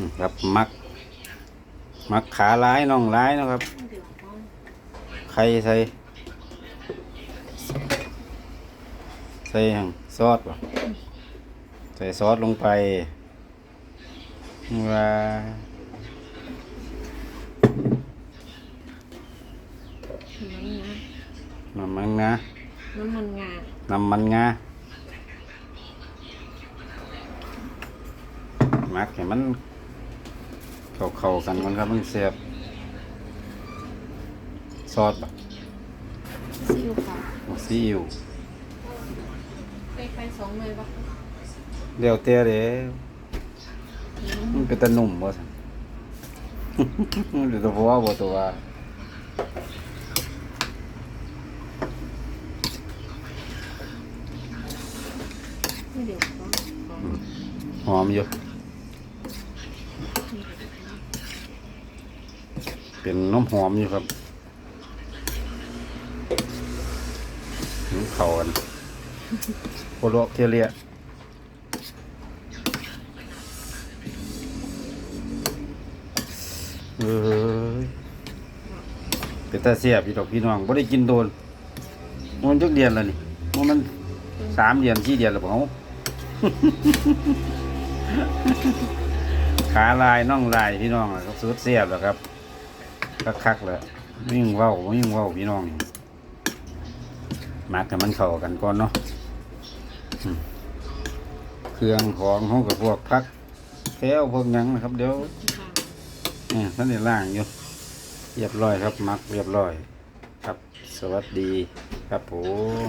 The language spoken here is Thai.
อืมครับมัก มักขาร้ายน่องร้ายนะครับเดี๋ยวก่อนใครใส่ ใส่หยังซอสป่ะใส่ซอสลงไปว่าน้ำนะน้ำมันงาน้ำมันงาน้ำมันงามักให้มัน เข้าเข้าๆกันมันครับมันเสียบซอสป่ะซีอิ๊วขาวซีอิ๊วไปไปสองเลยปะเดี๋ยวเตี้ยเด้มันเป็นตะหนุ่มบ่สันเดี๋ยวตัวว่าบ่ตัวว่าเดี๋ยวก่อนก่อนหอมอยู่ เป็นน้ำหอมอยู่ครับน้ำเขากันโคโลเทเลียเอ้ยเป็นตาเสียบพี่ดอกพี่น้องบ่ได้กินโดนมันจักเดือนแล้วนี่มันมันสามเดือนสี่เดือนแล้วเฮาขาลายน่องลายพี่น้องครับสุดเสียบแล้วครับ คักๆเลยวิ่งเว้าวิ่งเว้าพี่น้องมักให้มันเข้ากันก่อนเนาะเครื่องของเขากับพวกพักแก้วพวกยังนะครับ เดี๋ยวนี่ท่านในล่างอยู่เรียบร้อยครับ มักเรียบร้อย ครับ สวัสดีครับผม